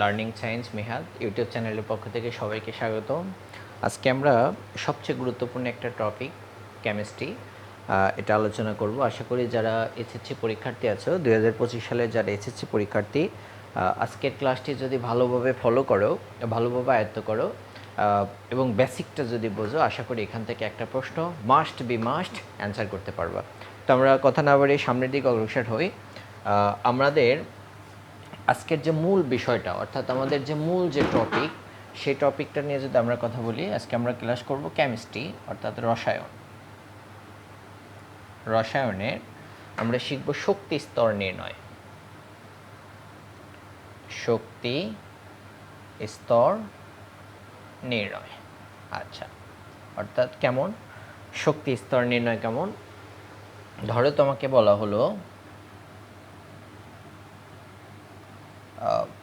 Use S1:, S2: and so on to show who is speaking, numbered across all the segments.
S1: Learning science মেহাদ YouTube চ্যানেলের পক্ষ থেকে সবাইকে স্বাগত আজকে আমরা সবচেয়ে গুরুত্বপূর্ণ একটা টপিক কেমিস্ট্রি এটা আলোচনা করব। আশা করি যারা এসএসসি পরীক্ষার্থী আছো, দুই হাজার পঁচিশ সালে যারা এসএসসি পরীক্ষার্থী আজকের ক্লাসটি যদি ভালোভাবে ফলো করো, ভালোভাবে আয়ত্ত করো এবং বেসিকটা যদি বোঝো, আশা করি এখান থেকে একটা প্রশ্ন মাস্ট বি মাস্ট অ্যান্সার করতে পারবা। তো আমরা কথা না বাড়িয়ে সামনের দিকে অগ্রসর হই। আমাদের আজকের যে মূল বিষয়টা, অর্থাৎ আমাদের যে মূল যে টপিক সেই টপিকটা নিয়ে যদি আমরা কথা বলি, আজকে আমরা ক্লাস করব কেমিস্ট্রি অর্থাৎ রসায়ন। রসায়নের আমরা শিখব শক্তি স্তর নির্ণয়। শক্তি স্তর নির্ণয়। আচ্ছা অর্থাৎ কেমন? শক্তি স্তর নির্ণয় কেমন? ধরো তোমাকে বলা হলো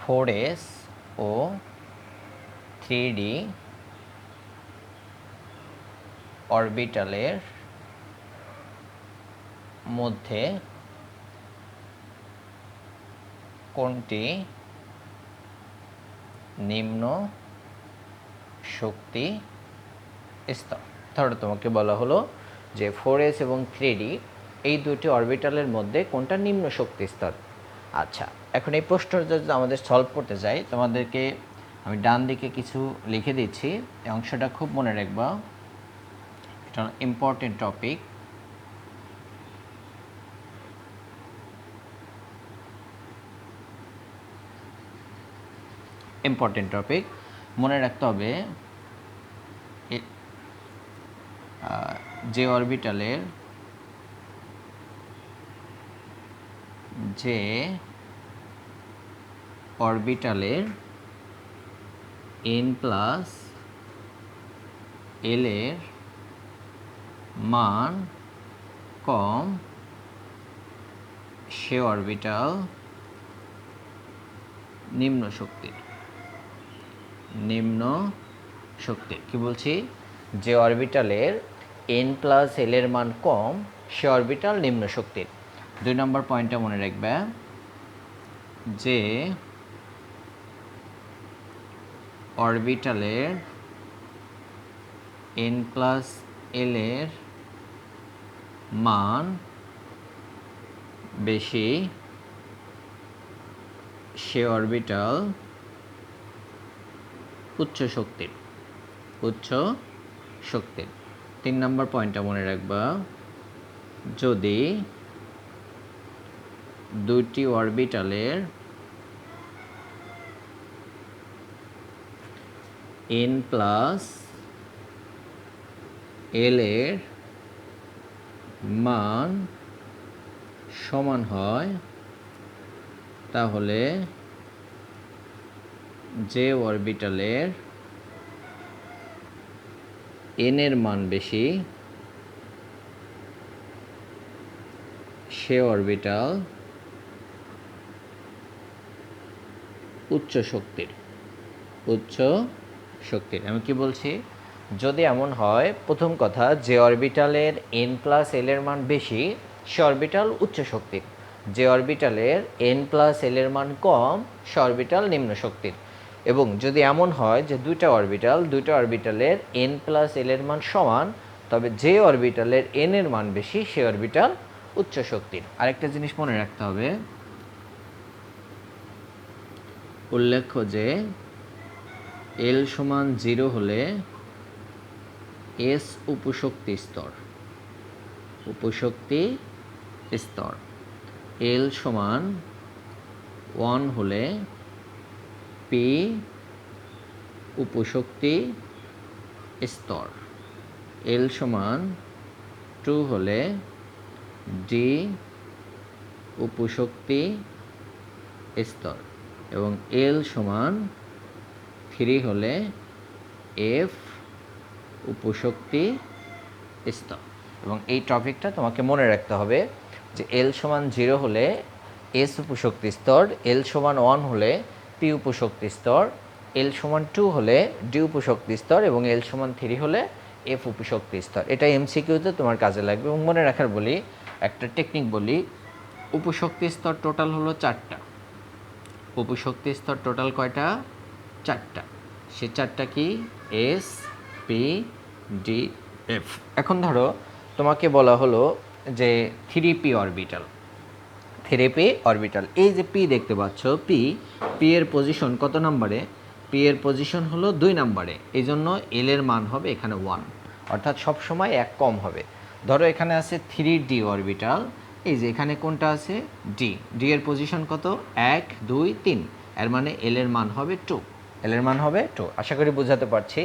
S1: ফোর ও থ্রি ডি অরবিটালের মধ্যে কোনটি নিম্ন শক্তি স্তর? ধরো তোমাকে বলা হলো যে ফোর এস এবং থ্রি ডি, এই দুটি অরবিটালের মধ্যে কোনটা নিম্ন শক্তি স্তর? আচ্ছা এখন এই প্রশ্নটা যদি আমাদের সলভ করতে যাই, তোমাদেরকে আমি ডান দিকে কিছু লিখে দিচ্ছি। এই অংশটা খুব মনে রাখবা। এটা ইম্পর্টেন্ট টপিক ইম্পর্টেন্ট টপিক মনে রাখতে হবে যে অরবিটালের যে অরবিটালের এন প্লাস এল এর মান কম সে অরবিটাল নিম্ন শক্তির। নিম্ন শক্তি কি বলছি? যে অরবিটালের এন প্লাস এল এর মান কম, সে অরবিটাল নিম্ন শক্তির। দুই নম্বর পয়েন্টটা মনে রাখবে যে অরবিটালের এন প্লাস এল এর মান বেশি, সে অরবিটাল উচ্চ শক্তির উচ্চ শক্তির। তিন নম্বর পয়েন্টটা মনে রাখবা, যদি দুইটি অরবিটালের এন প্লাস এল এর মান সমান হয়, তাহলে যে অরবিটালের এন এর মান বেশি সে অরবিটাল উচ্চ শক্তির, উচ্চ শক্তির আমি কি বলছি? যদি এমন হয়, প্রথম কথা, যে অরবিটালের এন প্লাস এল এর মান বেশি, সে অরবিটাল উচ্চ শক্তির যে অরবিটালের এন প্লাস এল এর মান কম, সে অরবিটাল নিম্ন শক্তির এবং যদি এমন হয় যে দুইটা অরবিটাল, দুইটা অরবিটালের এন প্লাস এল এর মান সমান, তবে যে অরবিটালের এন এর মান বেশি, সে অরবিটাল উচ্চ শক্তির আরেকটা জিনিস মনে রাখতে হবে। উল্লেখ্য যে এল সমান জিরো হলে এস উপশক্তি স্তর উপশক্তি স্তর। এল সমান ওয়ান হলে পি উপশক্তি স্তর। এল সমান টু হলে ডি উপশক্তি স্তর এবং এল সমান থ্রি হলে এফ উপশক্তি স্তর। এবং এই টপিকটা তোমাকে মনে রাখতে হবে যে এল সমান জিরো হলে এস উপশক্তি স্তর এল সমান ওয়ান হলে পি উপশক্তি স্তর এল সমান টু হলে ডি উপশক্তি স্তর এবং এল সমান থ্রি হলে এফ উপশক্তি স্তর। এটা এমসিকিউতে তোমার কাজে লাগবে এবং মনে রাখার বলি, একটা টেকনিক বলি, উপশক্তি স্তর টোটাল হলো চারটা। উপশক্তি স্তর টোটাল কয়টা? চারটা। সে চারটা কি? এস পি ডি এফ এখন ধরো, তোমাকে বলা হলো যে three P orbital three P orbital এই যে পি দেখতে পাচ্ছ পি পি এর পজিশন কত নম্বরে? পি এর পজিশন হলো দুই নম্বরে। এই জন্য এল এর মান হবে এখানে ওয়ান অর্থাৎ সব সময় এক কম হবে। ধরো এখানে আছে থ্রি ডি অরবিটাল এই যে এখানে কোনটা আছে? ডি ডি এর পজিশন কত? এক, দুই, তিন। এর মানে এল এর মান হবে টু এল এর মান হবে টু আশা করি বোঝাতে পারছি।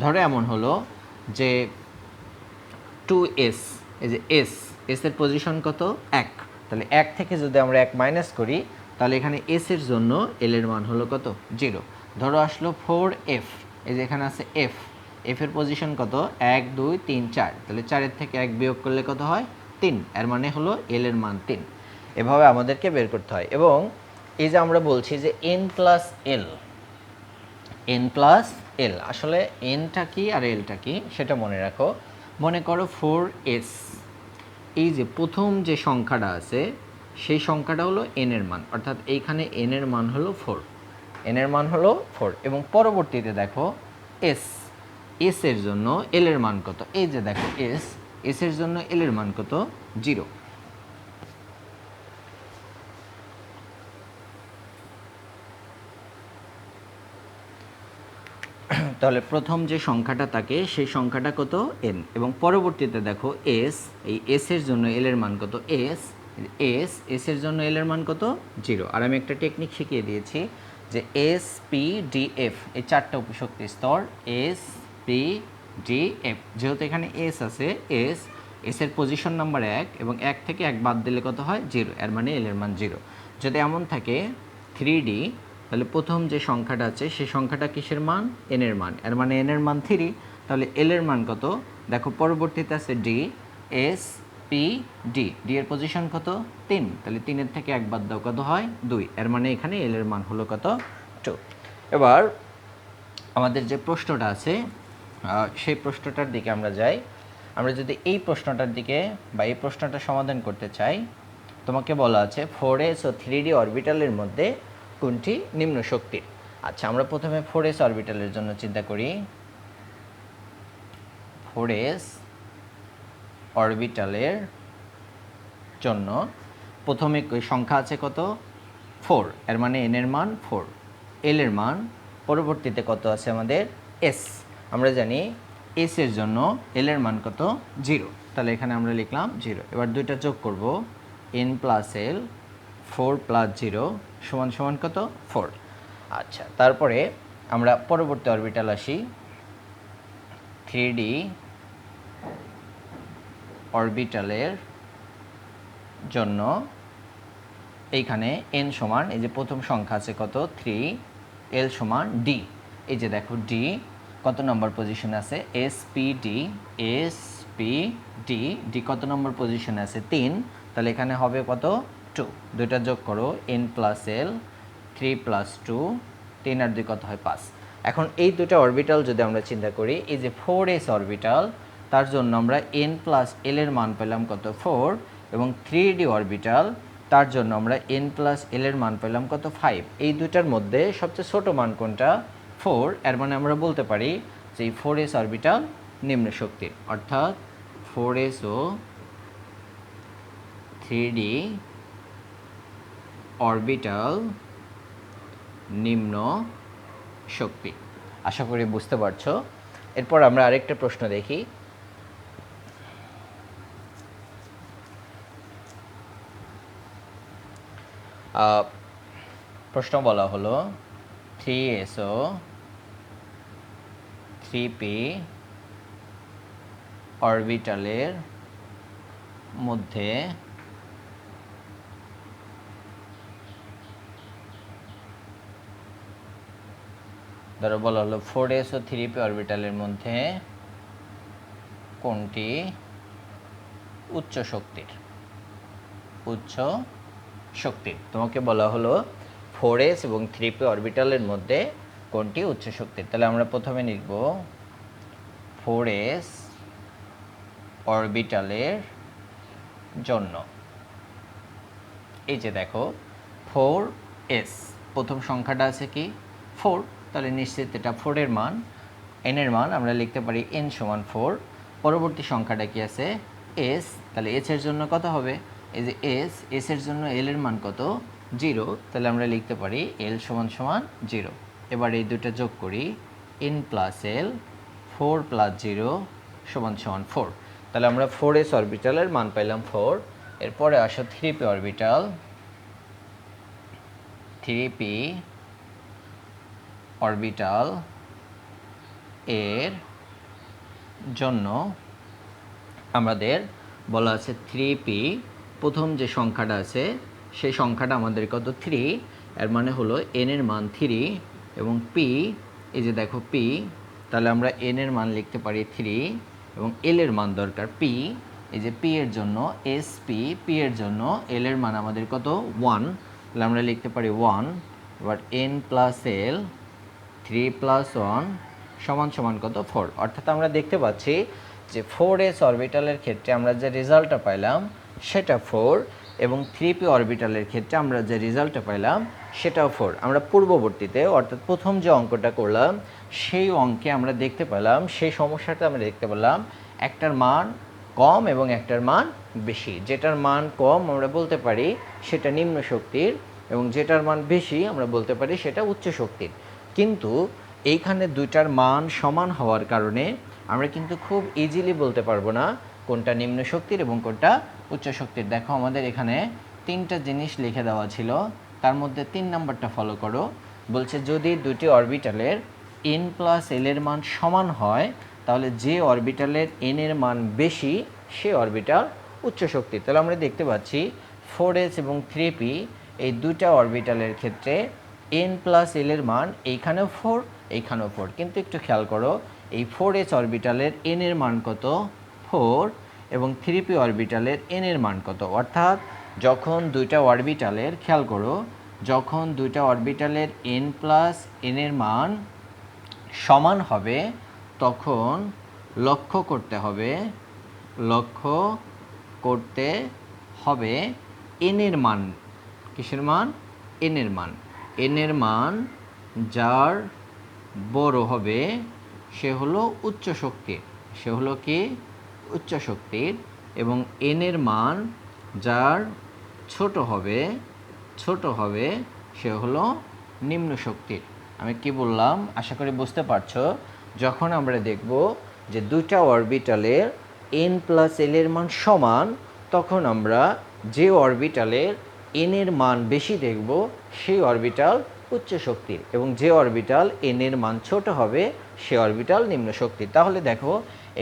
S1: ধরো এমন হলো যে টু এস এই যে এস এস এর পজিশন কত? এক। তাহলে এক থেকে যদি আমরা এক মাইনাস করি, তাহলে এখানে এস এর জন্য এল এর মান হলো কত? জিরো ধরো আসলো ফোর এফ এই যে এখানে আছে এফ এফ এর পজিশন কত? এক, দুই, তিন, চার। তাহলে চারের থেকে এক বিয়োগ করলে কত হয়? তিন। এর মানে হলো এল এর মান তিন। এভাবে আমাদেরকে বের করতে হয়। এবং এই যে আমরা বলছি যে N plus L N plus L আসলে এনটা কি আর এলটা কি? সেটা মনে রাখো। মনে করো ফোর এস এই যে প্রথম যে সংখ্যাটা আছে, সেই সংখ্যাটা হলো এন এর মান। অর্থাৎ এইখানে এন এর মান হলো ফোর এন এর মান হলো ফোর এবং পরবর্তীতে দেখো এস এস এর জন্য এল এর মান কত? এই যে দেখো এস এস এর জন্য এল এর মান কত? জিরো তাহলে প্রথম যে সংখ্যাটা থাকে, সেই সংখ্যাটা কত? এন এবং পরবর্তীতে দেখো এস এই এস এর জন্য এল এর মান কত? এস এস এস এর জন্য এল এর মান কত? জিরো আর আমি একটা টেকনিক শিখিয়ে দিয়েছি যে এস পি ডি এফ এই চারটা উপশক্তি স্তর এস পি ডি এফ যেহেতু এখানে এস আছে এস এস এর পজিশন নাম্বার এক এবং এক থেকে এক বাদ দিলে কত হয়? জিরো এর মানে এল এর মান জিরো যদি এমন থাকে থ্রি ডি তাহলে প্রথম যে সংখ্যাটা আছে, সেই সংখ্যাটা কিসের মান? এন এর মান। এর মানে এন এর মান থ্রি তাহলে এল এর মান কত? দেখো পরবর্তীতে আছে D S P D D এর পজিশন কত? তিন। তাহলে তিনের থেকে এক বাদ দাও, কত হয়? দুই। এর মানে এখানে এল এর মান হলো কত? টু এবার আমাদের যে প্রশ্নটা আছে সেই প্রশ্নটার দিকে আমরা যাই। আমরা যদি এই প্রশ্নটার দিকে বা এই প্রশ্নটা সমাধান করতে চাই, তোমাকে বলা আছে ফোর এস ও থ্রি ডি অরবিটালের মধ্যে কোনটি নিম্ন শক্তির আচ্ছা আমরা প্রথমে ফোর এস অরবিটালের জন্য চিন্তা করি। ফোর এস অরবিটালের জন্য প্রথমে সংখ্যা আছে কত? ফোর, এর মানে এন এর মান ফোর। এল এর মান পরবর্তীতে কত আছে আমাদের? এস। আমরা জানি এস এর জন্য এল এর মান কত? জিরো। তাহলে এখানে আমরা লিখলাম জিরো। এবার দুইটা যোগ করব। N plus L, four plus zero সমান সমান কত? ফোর আচ্ছা তারপরে আমরা পরবর্তী অরবিটাল আসি। থ্রি ডি অরবিটালের জন্য এইখানে এন সমান, এই যে প্রথম সংখ্যা আছে কত? থ্রি এল সমান ডি এই যে দেখো ডি কত নম্বর পজিশন আছে? S P D S P D D কত নম্বর পজিশন আছে? তিন। তাহলে এখানে হবে কত? টু দুইটা যোগ করো N plus L three plus two তিন আর দুই কত হয় পাঁচ। এখন এই দুটো অরবিটাল যদি আমরা চিন্তা করি, এই যে ফোর এস অরবিটাল তার জন্য আমরা এন প্লাস এল এর মান পেলাম কত? ফোর এবং থ্রি ডি অরবিটাল তার জন্য আমরা এন প্লাস এল এর মান পেলাম কত? ফাইভ এই দুটার মধ্যে সবচেয়ে ছোট মান কোনটা? ফোর এর মানে আমরা বলতে পারি যে এই ফোর এস অরবিটাল নিম্ন শক্তির অর্থাৎ ফোর এস ও থ্রি ডি অরবিটাল নিম্ন শক্তি। আশা করি বুঝতে পারছ? এরপর আমরা আরেকটা প্রশ্ন দেখি। প্রশ্ন বলা হলো, থ্রি এসও, থ্রি পি অরবিটালের মধ্যে ধরো বলা হলো ফোর এস ও থ্রি পি অরবিটালের মধ্যে কোনটি? উচ্চ শক্তির। উচ্চ শক্তির। তোমাকে বলা হলো ফোর এস এবং থ্রি পি অরবিটালের মধ্যে কোনটি উচ্চ শক্তির? তাহলে আমরা প্রথমে লিখব ফোর এস অরবিটালের জন্য। এই যে দেখো ফোর এস প্রথম সংখ্যাটা আছে কি? ফোর তাহলে নিশ্চিত এটা ফোরের মান এনের মান, আমরা লিখতে পারি এন সমান ফোর পরবর্তী সংখ্যাটা কি আছে? এস তাহলে এস এর জন্য কত হবে? এই যে এস এস এর জন্য এল এর মান কত? জিরো তাহলে আমরা লিখতে পারি এল সমান সমান জিরো এবার এই দুটো যোগ করি n plus l four plus zero সমান সমান ফোর তাহলে আমরা ফোর এস অরবিটালের মান পাইলাম ফোর এরপরে আসো three p orbital three p orbital এর জন্য আমাদের বলা আছে থ্রি পি প্রথম যে সংখ্যাটা আছে, সেই সংখ্যাটা আমাদের কত? থ্রি এর মানে হলো এন এর মান থ্রি এবং পি এই যে দেখো পি তাহলে আমরা এন এর মান লিখতে পারি থ্রি এবং এল এর মান দরকার পি এই যে পি এর জন্য এস পি পি এর জন্য এল এর মান আমাদের কত? ওয়ান তাহলে আমরা লিখতে পারি ওয়ান এবার n plus l three plus one সমান সমান কত? ফোর অর্থাৎ আমরা দেখতে পাচ্ছি যে ফোর এস অরবিটালের ক্ষেত্রে আমরা যে রেজাল্টটা পাইলাম, সেটা ফোর এবং থ্রি পি অরবিটালের ক্ষেত্রে আমরা যে রেজাল্টটা পাইলাম, সেটাও ফোর আমরা পূর্ববর্তীতে অর্থাৎ প্রথম যে অঙ্কটা করলাম, সেই অঙ্কে আমরা দেখতে পেলাম, সেই সমস্যাটা আমরা দেখতে পেলাম একটার মান কম এবং একটার মান বেশি। যেটার মান কম আমরা বলতে পারি সেটা নিম্ন শক্তির এবং যেটার মান বেশি আমরা বলতে পারি সেটা উচ্চ শক্তির। কিন্তু এইখানে দুইটার মান সমান হওয়ার কারণে আমরা কিন্তু খুব ইজিলি বলতে পারব না কোনটা নিম্ন শক্তির এবং কোনটা উচ্চ শক্তির। দেখো আমাদের এখানে তিনটা জিনিস লিখে দেওয়া ছিল, তার মধ্যে তিন নাম্বারটা ফলো করো। বলছে যদি দুটি অরবিটালের এন প্লাস এল এর মান সমান হয়, তাহলে যে অরবিটালের এন এর মান বেশি, সে অরবিটাল উচ্চ শক্তির তাহলে আমরা দেখতে পাচ্ছি ফোর এস এবং থ্রি পি এই দুইটা অরবিটালের ক্ষেত্রে এন প্লাস এল এর মান এইখানেও ফোর এইখানেও ফোর কিন্তু একটু খেয়াল করো, এই ফোর এস অরবিটালের এন এর মান কত? ফোর এবং থ্রি পি অরবিটালের এন এর মান কত? অর্থাৎ যখন দুইটা অরবিটালের, খেয়াল করো, যখন দুইটা অরবিটালের এন প্লাস এন এর মান সমান হবে, তখন লক্ষ্য করতে হবে, লক্ষ্য করতে হবে এনের মান। কিসের মান? এনের মান। এনের মান যার বড় হবে, সে হলো উচ্চ শক্তির সে হলো কি? উচ্চ শক্তির এবং এনের মান যার ছোট হবে ছোট হবে, সে হলো নিম্ন শক্তির আমি কি বললাম? আশা করি বুঝতে পারছ। যখন আমরা দেখব যে দুইটা অরবিটালের এন প্লাস এল এর মান সমান, তখন আমরা যে অরবিটালের এন এর মান বেশি দেখব সেই অরবিটাল উচ্চ শক্তির এবং যে অরবিটাল এন এর মান ছোট হবে, সে অরবিটাল নিম্ন শক্তির। তাহলে দেখো,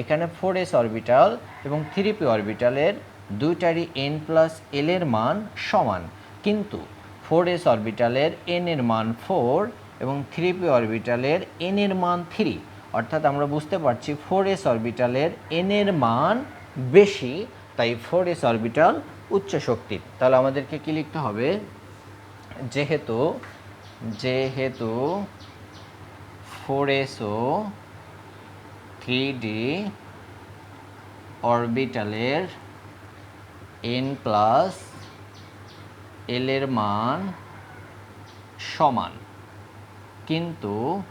S1: এখানে ফোর এস অরবিটাল এবং থ্রি পি অরবিটালের দুইটারই এন প্লাস এল এর মান সমান। কিন্তু ফোর এস অরবিটালের এন এর মান ফোর এবং থ্রি পি অরবিটালের এন এর মান থ্রি অর্থাৎ আমরা বুঝতে পারছি ফোর এস অরবিটালের এন এর মান বেশি, তাই ফোর এস অরবিটাল উচ্চ শক্তির। তাহলে আমাদেরকে কি লিখতে হবে? যেহেতু যেহেতু ফোর এসও থ্রি ডি অরবিটালের এন প্লাস এল এর মান সমান। কিন্তু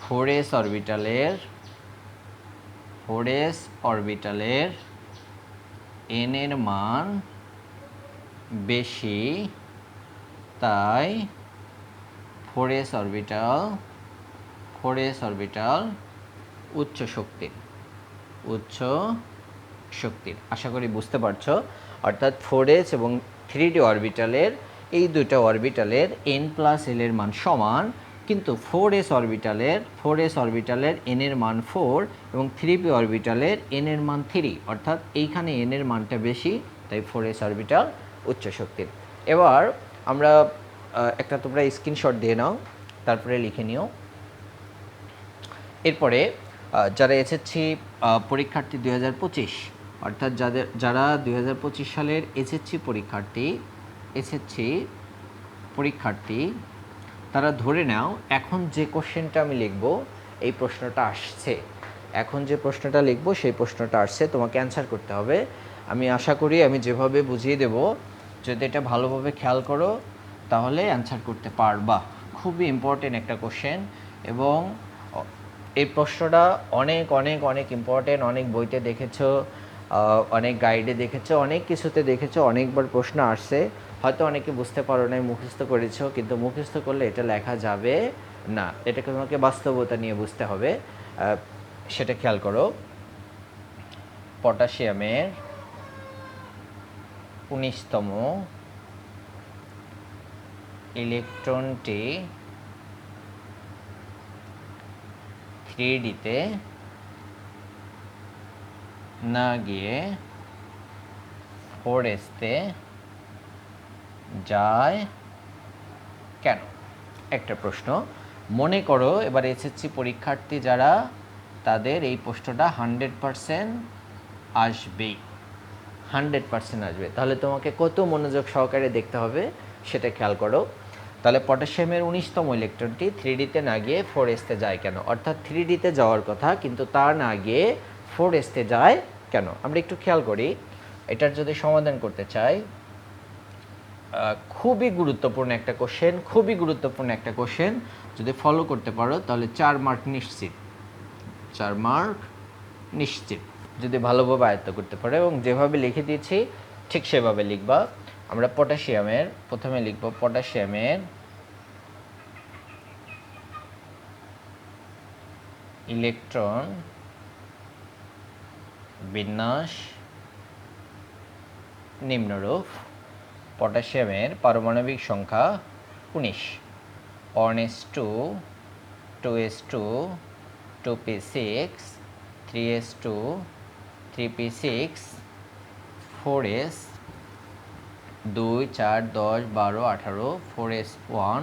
S1: ফোর এস অরবিটালের ফোর এস অরবিটালের এন এর মান বেশি, তাই four s orbital four s orbital উচ্চ শক্তির উচ্চ শক্তির। আশা করি বুঝতে পারছ? অর্থাৎ ফোর এস এবং থ্রি ডি অরবিটালের এই দুটো অরবিটালের এন প্লাস এল এর মান সমান, কিন্তু ফোর এস অরবিটালের ফোর এস অরবিটালের এন এর মান ফোর এবং থ্রি পি অরবিটালের এন এর মান থ্রি অর্থাৎ এইখানে এন এর মানটা বেশি, তাই ফোর এস অরবিটাল উচ্চ শক্তির এবার আমরা একটা তোমরা স্ক্রিনশট দিয়ে নাও, তারপরে লিখে নিও। এরপরে যারা এসএসসি পরীক্ষার্থী দুই হাজার পঁচিশ, অর্থাৎ যাদের, যারা দুই হাজার পঁচিশ সালের এসএসসি পরীক্ষার্থী এসএসসি পরীক্ষার্থী, তারা ধরে নাও, এখন যে কোশ্চেনটা আমি লিখব, এই প্রশ্নটা আসছে। এখন যে প্রশ্নটা লিখব, সেই প্রশ্নটা আসছে, তোমাকে অ্যান্সার করতে হবে। আমি আশা করি আমি যেভাবে বুঝিয়ে দেব যদি এটা ভালোভাবে খেয়াল করো, তাহলে অ্যান্সার করতে পারবা। খুবই ইম্পর্টেন্ট একটা কোশ্চেন এবং এই প্রশ্নটা অনেক অনেক অনেক ইম্পর্টেন্ট অনেক বইতে দেখেছ অনেক গাইডে দেখেছ, অনেক কিছুতে দেখেছ, অনেকবার প্রশ্ন আসছে। হয়তো অনেকে বুঝতে পারো নাই, মুখস্থ করেছ, কিন্তু মুখস্থ করলে এটা লেখা যাবে না। এটাকে তোমাকে বাস্তবতা নিয়ে বুঝতে হবে। সেটা খেয়াল করো। পটাশিয়ামের উনিশতম ইলেকট্রনটি থ্রি ডিতে না গিয়ে ফোর এসতে যায় কেন? একটা প্রশ্ন। মনে করো এবার এসএসসি পরীক্ষার্থী যারা, তাদের এই প্রশ্নটা হান্ড্রেড পারসেন্ট আসবেই। হান্ড্রেড পার্সেন্ট আসবে। তাহলে তোমাকে কত মনোযোগ সহকারে দেখতে হবে সেটা খেয়াল করো। তাহলে পটাশিয়ামের উনিশতম ইলেকট্রনটি থ্রি ডিতে না গিয়ে ফোর এসতে যায় কেন? অর্থাৎ থ্রি ডিতে যাওয়ার কথা, কিন্তু তা না গিয়ে ফোর এসতে যায় কেন? আমরা একটু খেয়াল করি। এটার যদি সমাধান করতে চাই খুবই গুরুত্বপূর্ণ একটা কোশ্চেন খুবই গুরুত্বপূর্ণ একটা কোশ্চেন যদি ফলো করতে পারো, তাহলে চার মার্ক নিশ্চিত। চার মার্ক নিশ্চিত। যদি ভালোভাবে আয়ত্ত করতে পারো এবং যেভাবে লিখে দিয়েছি, ঠিক সেভাবে লিখবা। আমরা পটাশিয়ামের, প্রথমে লিখব পটাশিয়ামের ইলেকট্রন বিন্যাস নিম্নরূপ, পটাশিয়ামের পারমাণবিক সংখ্যা উনিশ। One s two two s two two p six three s two three p six, four s, দুই, চার, দশ, বারো, আঠারো, ফোর এস ওয়ান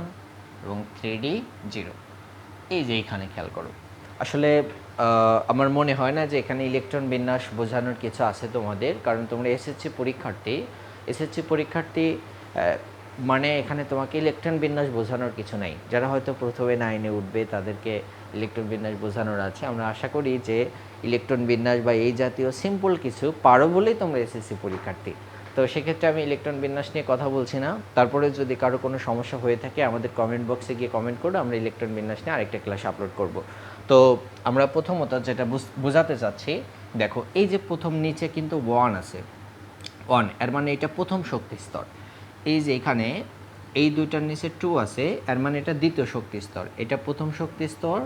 S1: এবং থ্রি ডি জিরো। এই যে এইখানে খেয়াল করো। আসলে আমার মনে হয় না যে এখানে ইলেকট্রন বিন্যাস বোঝানোর কিছু আছে তোমাদের, কারণ তোমরা এসএসসি পরীক্ষার্থী। এসএসসি পরীক্ষার্থী মানে এখানে তোমাকে ইলেকট্রন বিন্যাস বোঝানোর কিছু নাই। যারা হয়তো প্রথমে নাইনে উঠবে, তাদেরকে ইলেকট্রন বিন্যাস বোঝানোর আছে। আমরা আশা করি যে ইলেকট্রন বিন্যাস বা এই জাতীয় সিম্পল কিছু পারো বলেই তোমরা এসএসসি পরীক্ষার্থী। তো সেক্ষেত্রে আমি ইলেকট্রন বিন্যাস নিয়ে কথা বলছি না। তারপরে যদি কারও কোনো সমস্যা হয়ে থাকে, আমাদের কমেন্ট বক্সে গিয়ে কমেন্ট করো, আমরা ইলেকট্রন বিন্যাস নিয়ে আরেকটা ক্লাস আপলোড করব। তো আমরা প্রথমত যেটা বুঝ- বোঝাতে চাচ্ছি, দেখো, এই যে প্রথম নিচে কিন্তু ওয়ান আছে। ওয়ানের মানে এটা প্রথম শক্তি স্তর। এই যে এখানে এই দুইটার নিচে টু আছে এর মানে এটা দ্বিতীয় শক্তি স্তর। এটা প্রথম শক্তি স্তর,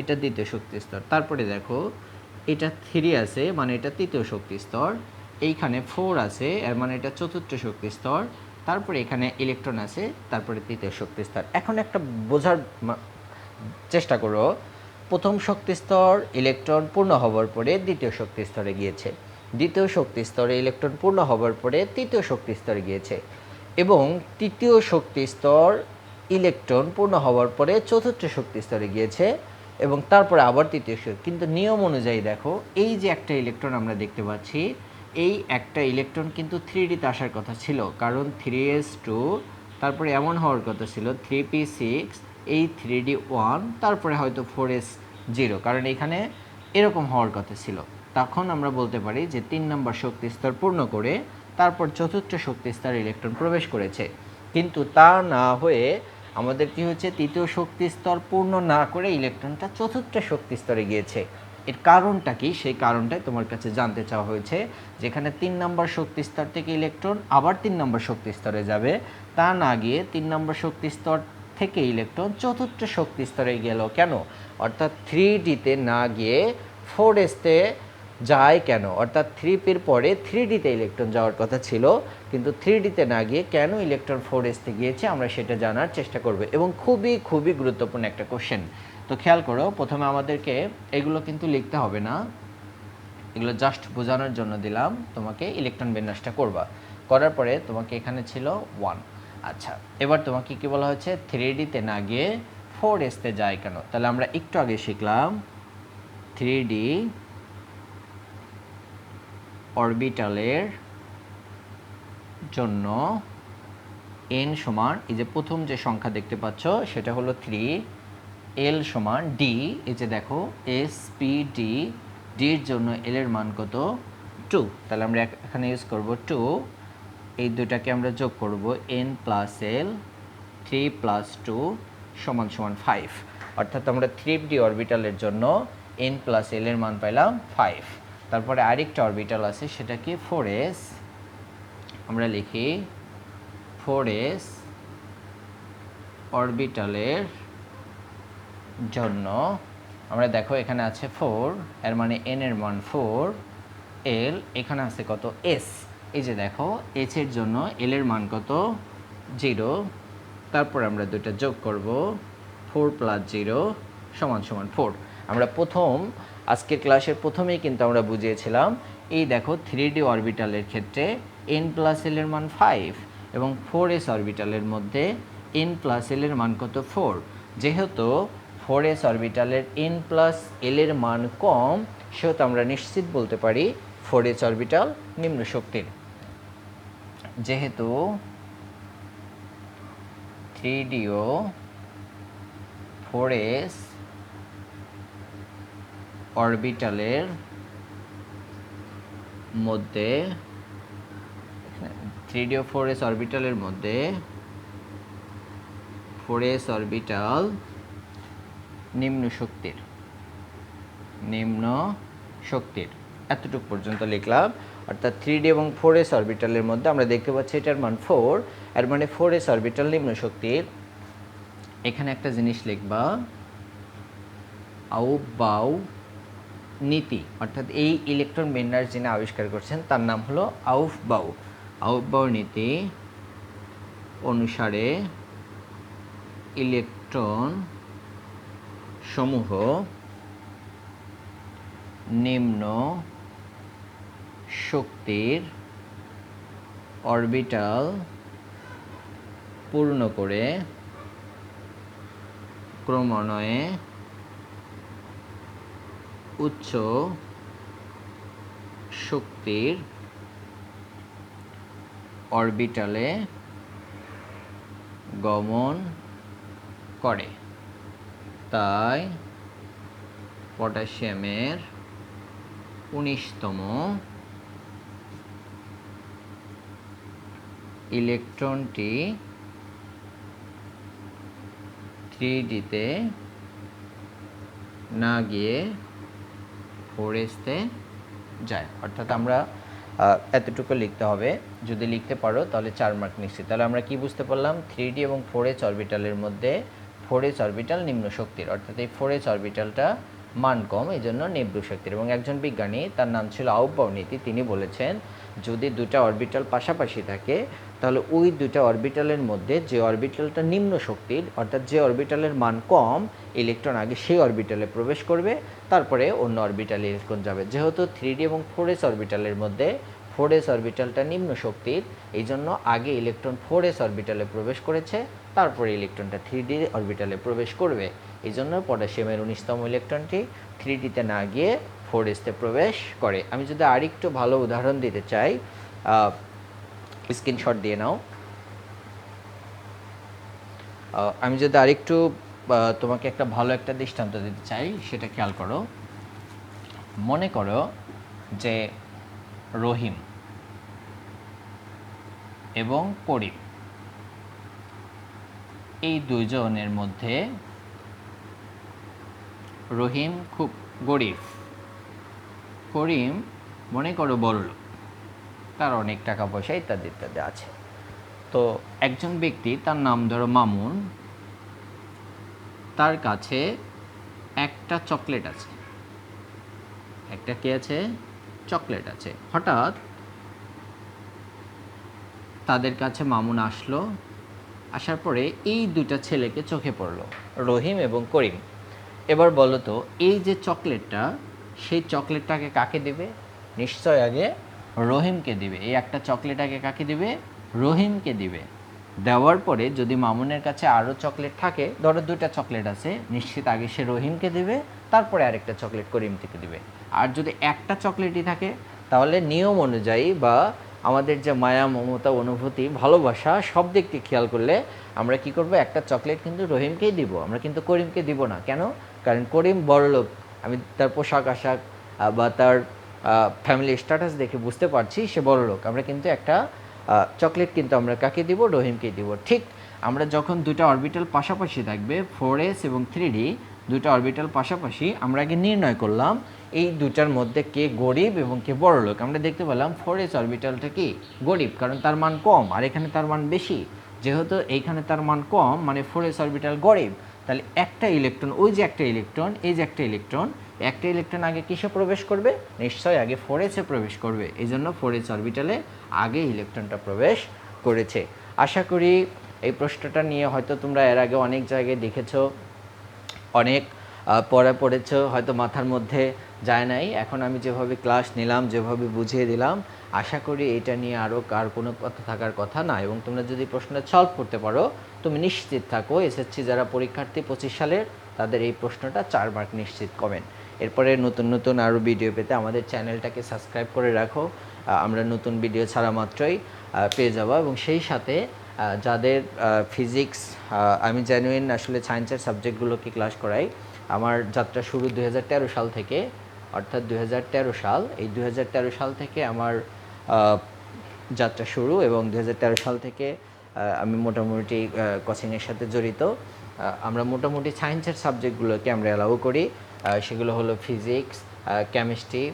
S1: এটা দ্বিতীয় শক্তি স্তর। তারপরে দেখো, এটা থ্রি আছে মানে এটা তৃতীয় শক্তি স্তর। এইখানে ফোর আছে, এর মানে এটা চতুর্থ শক্তি স্তর। তারপরে এখানে ইলেকট্রন আছে, তারপরে তৃতীয় শক্তি স্তর। এখন একটা বোঝার চেষ্টা করো। প্রথম শক্তি স্তর ইলেকট্রন পূর্ণ হওয়ার পরে দ্বিতীয় শক্তি স্তরে গিয়েছে। দ্বিতীয় শক্তি স্তরে ইলেকট্রন পূর্ণ হওয়ার পরে তৃতীয় শক্তি স্তরে গিয়েছে। এবং তৃতীয় শক্তি স্তর ইলেকট্রন পূর্ণ হওয়ার পরে চতুর্থ শক্তি স্তরে গিয়েছে এবং তারপরে আবার তৃতীয় শক্তি। কিন্তু নিয়ম অনুযায়ী দেখো, এই যে একটা ইলেকট্রন আমরা দেখতে পাচ্ছি, এই একটা ইলেকট্রন কিন্তু থ্রি ডিতে আসার কথা ছিল। কারণ থ্রি এস টু তারপরে এমন হওয়ার কথা ছিল থ্রি পি সিক্স এই থ্রি ডি ওয়ান তারপরে হয়তো ফোর এস জিরো কারণ এখানে এরকম হওয়ার কথা ছিল। তখন আমরা বলতে পারি যে তিন নম্বর শক্তি স্তর পূর্ণ করে তারপর চতুর্থ শক্তি স্তরে ইলেকট্রন প্রবেশ করেছে। কিন্তু তা না হয়ে আমাদের কি হচ্ছে তৃতীয় শক্তি স্তর পূর্ণ না করে ইলেকট্রনটা চতুর্থ শক্তি স্তরে গিয়েছে। এর কারণটা কি? সেই কারণটাই তোমার কাছে জানতে চাওয়া হয়েছে, যেখানে তিন নম্বর শক্তি স্তর থেকে ইলেকট্রন আবার তিন নম্বর শক্তি স্তরে যাবে। তা না গিয়ে তিন নম্বর শক্তি স্তর থেকে ইলেকট্রন চতুর্থ শক্তি স্তরে গেল। কেন? অর্থাৎ থ্রি ডিতে না গিয়ে ফোর এসতে যায় কেন? অর্থাৎ থ্রি পির পরে থ্রি ডিতে ইলেকট্রন যাওয়ার কথা ছিল, কিন্তু থ্রি ডিতে না গিয়ে কেন ইলেকট্রন ফোর এসতে গিয়েছে আমরা সেটা জানার চেষ্টা করব। এবং খুবই খুবই গুরুত্বপূর্ণ একটা কোশ্চেন তো খেয়াল করো, প্রথমে আমাদেরকে এগুলো কিন্তু লিখতে হবে না। এগুলো জাস্ট বোঝানোর জন্য দিলাম, তোমাকে ইলেকট্রন বিন্যাসটা করবা। করার পরে তোমাকে এখানে ছিল ওয়ান আচ্ছা এবার তোমাকে কি বলা হয়েছে? থ্রি ডিতে না গিয়ে ফোর এসতে যায় কেন? তাহলে আমরা একটু আগে শিখলাম থ্রি ডি অরবিটালের জন্য এন সমান, এই যে প্রথম যে সংখ্যা দেখতে পাচ্ছ, সেটা হলো থ্রি এল সমান ডি এই যে দেখো এস পি ডি ডির জন্য এল এর মান কত? টু তাহলে আমরা এখ- এখানে ইউজ করব টু এই দুটাকে আমরা যোগ করব n plus l three plus two সমান সমান ফাইভ অর্থাৎ আমরা থ্রি ডি অরবিটালের জন্য এন প্লাস এল এর মান পাইলাম ফাইভ তারপরে আরেকটা অরবিটাল আছে সেটা কি ফোর এস আমরা লিখি ফোর এস অরবিটালের জন্য, আমরা দেখো এখানে আছে ফোর এর মানে এন এর মান ফোর এল এখানে আছে কত এস এই যে দেখো এস এর জন্য এল এর মান কত জিরো তারপর আমরা দুটো যোগ করব ফোর প্লাস জিরো সমান সমান ফোর আমরা প্রথম আজকের ক্লাসের প্রথমেই কিন্তু আমরা বুঝিয়েছিলাম, এই দেখো থ্রি ডি অরবিটালের ক্ষেত্রে এন প্লাস এল এর মান ফাইভ এবং ফোর এস অরবিটালের মধ্যে এন প্লাস এল এর মান কত ফোর যেহেতু ফোর এস অরবিটালের এন প্লাস এল এর মান কম, সেহেতু আমরা নিশ্চিত বলতে পারি ফোর এস অরবিটাল নিম্ন শক্তির। যেহেতু থ্রি ডিও ফোর এস অরবিটালের মধ্যে থ্রি ডিও ফোর এস অরবিটালের মধ্যে ফোর এস অরবিটাল নিম্ন শক্তির নিম্ন শক্তির। এতটুকু পর্যন্ত লিখলাম। অর্থাৎ থ্রি ডি এবং ফোর এস অরবিটালের মধ্যে আমরা দেখতে পাচ্ছি এটার মান ফোর। এর মানে ফোর এস অরবিটাল নিম্ন শক্তির। এখানে একটা জিনিস লিখবা, আউ বাউ নীতি, অর্থাৎ এই ইলেকট্রন বেন্ডার যিনি আবিষ্কার করছেন, তার নাম হলো আউফ বাউ। আউফ বাউ নীতি অনুসারে ইলেকট্রন সমূহ নিম্ন শক্তির অরবিটাল পূর্ণ করে ক্রমান্বয়ে উচ্চ শক্তির অরবিটালে গমন করে। তাই পটাশিয়ামের উনিশতম ইলেকট্রনটি থ্রি ডিতে না গিয়ে ফোর এসতে যায়। অর্থাৎ আমরা এতটুকু লিখতে হবে। যদি লিখতে পারো, তাহলে চার মার্ক নিশ্চিত। তাহলে আমরা কি বুঝতে পারলাম? থ্রি ডি এবং ফোর এইচ অরবিটালের মধ্যে ফোর এইচ অরবিটাল নিম্ন শক্তির অর্থাৎ এই ফোর এইচ অরবিটালটা মান কম এই জন্য নিব্রু শক্তির। এবং একজন বিজ্ঞানী, তার নাম ছিল আউবাউ নীতি, তিনি বলেছেন, যদি দুটা অরবিটাল পাশাপাশি থাকে, তাহলে ওই দুটা অরবিটালের মধ্যে যে অরবিটালটা নিম্ন শক্তির, অর্থাৎ যে অরবিটালের মান কম, ইলেকট্রন আগে সেই অরবিটালে প্রবেশ করবে, তারপরে অন্য অরবিটালে ইলেকট্রন যাবে। যেহেতু থ্রি ডি এবং ফোর অরবিটালের মধ্যে ফোর এস অরবিটালটা নিম্ন শক্তির, এই জন্য আগে ইলেকট্রন ফোর এস অরবিটালে প্রবেশ করেছে, তারপরে ইলেকট্রনটা থ্রি ডি অরবিটালে প্রবেশ করবে। এই জন্য পটাশিয়ামের উনিশতম ইলেকট্রনটি থ্রি ডিতে না গিয়ে ফোর এসতে প্রবেশ করে। আমি যদি আরেকটু ভালো উদাহরণ দিতে চাই স্ক্রিনশট দিয়ে নাও। আমি যদি আরেকটু তোমাকে একটা ভালো একটা দৃষ্টান্ত দিতে চাই, সেটা খেয়াল করো। মনে করো যে রহিম এবং করিম। এই দুইজনের মধ্যে রহিম খুব গরিব। করিম, মনে করো বড়লোক তার অনেক টাকা পয়সা ইত্যাদি ইত্যাদি আছে। তো একজন ব্যক্তি, তার নাম ধরো মামুন, তার কাছে একটা চকলেট আছে। একটা কি আছে? চকলেট আছে। হঠাৎ তাদের কাছে মামুন আসলো। আসার পরে এই দুটা ছেলেকে চোখে পড়ল, রহিম এবং করিম। এবার বলো তো, এই যে চকলেটটা, সেই চকলেটটাকে কাকে দেবে? নিশ্চয় আগে রহিমকে দিবে। এই একটা চকলেট আগে কাকে দিবে? রহিমকে দিবে। দেওয়ার পরে যদি মামুনের কাছে আরও চকলেট থাকে, ধরো দুটা চকলেট আছে, নিশ্চিত আগে সে রহিমকে দেবে, তারপরে আরেকটা চকলেট করিম থেকে দিবে। আর যদি একটা চকলেটই থাকে, তাহলে নিয়ম অনুযায়ী বা আমাদের যে মায়া, মমতা, অনুভূতি, ভালোবাসা, সব দিক থেকে খেয়াল করলে আমরা কি করব, একটা চকলেট কিন্তু রহিমকেই দিব, আমরা কিন্তু করিমকে দিব না। কেন? কারণ করিম বড়লোক। আমি তার পোশাক, আশাক বা তার ফ্যামিলি স্ট্যাটাস দেখে বুঝতে পারছি সে বড়লোক। আমরা কিন্তু একটা চকলেট কিন্তু আমরা কাকে দিব? রহিমকে দিব। ঠিক আমরা যখন দুটো অরবিটাল পাশাপাশি থাকবে ফোর এস এবং থ্রি ডি দুটো অরবিটাল পাশাপাশি আমরা আগে নির্ণয় করলাম, এই দুটার মধ্যে কে গরিব এবং কে বড় লোক। আমরা দেখতে পেলাম ফোর এস অরবিটালটা কি? গরিব, কারণ তার মান কম, আর এখানে তার মান বেশি। যেহেতু এইখানে তার মান কম মানে ফোর এস অরবিটাল গরিব তাহলে একটা ইলেকট্রন, ওই যে একটা ইলেকট্রন, এই যে একটা ইলেকট্রন একটা ইলেকট্রন আগে কিসে প্রবেশ করবে? নিশ্চয়ই আগে ফোর প্রবেশ করবে। এই জন্য ফোর এস অরবিটালে আগে ইলেকট্রনটা প্রবেশ করেছে। আশা করি এই প্রশ্নটা নিয়ে হয়তো তোমরা এর আগে অনেক জায়গায় দেখেছ, অনেক পড়া পড়েছো, হয়তো মাথার মধ্যে যায় নাই। এখন আমি যেভাবে ক্লাস নিলাম, যেভাবে বুঝিয়ে দিলাম, আশা করি এটা নিয়ে আরও কার কোনো কথা থাকার কথা না। এবং তোমরা যদি প্রশ্নটা সলভ করতে পারো তুমি নিশ্চিত থাকো এসএসসি যারা পরীক্ষার্থী পঁচিশ সালের, তাদের এই প্রশ্নটা চার মার্ক নিশ্চিত কমেন। এরপরে নতুন নতুন আরও ভিডিও পেতে আমাদের চ্যানেলটাকে সাবস্ক্রাইব করে রাখো। আমরা নতুন ভিডিও ছাড়া মাত্রই পেয়ে যাব এবং সেই সাথে যাদের ফিজিক্স আমি জেনুইন আসলে সায়েন্সের সাবজেক্টগুলোকে ক্লাস করাই, আমার যাত্রা শুরু দু হাজার তেরো সাল থেকে, অর্থাৎ দু হাজার তেরো সাল। এই দু হাজার তেরো সাল থেকে আমার যাত্রা শুরু এবং দু হাজার তেরো সাল থেকে আমি মোটামুটি কোচিংয়ের সাথে জড়িত। আমরা মোটামুটি সায়েন্সের সাবজেক্টগুলোকে আমরা অ্যালাউ করি। সেগুলো হলো ফিজিক্স কেমিস্ট্রি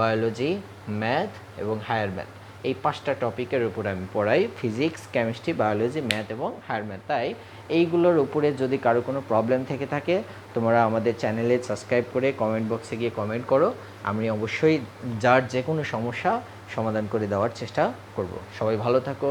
S1: বায়োলজি ম্যাথ এবং হায়ার ম্যাথ এই পাঁচটা টপিকের উপর আমি পড়াই ফিজিক্স কেমিস্ট্রি বায়োলজি ম্যাথ এবং হায়ার ম্যাথ তাই এইগুলোর উপরে যদি কারও কোনো প্রবলেম থেকে থাকে, তোমরা আমাদের চ্যানেলে সাবস্ক্রাইব করে কমেন্ট বক্সে গিয়ে কমেন্ট করো। আমি অবশ্যই যার যে কোনো সমস্যা সমাধান করে দেওয়ার চেষ্টা করব। সবাই ভালো থাকো।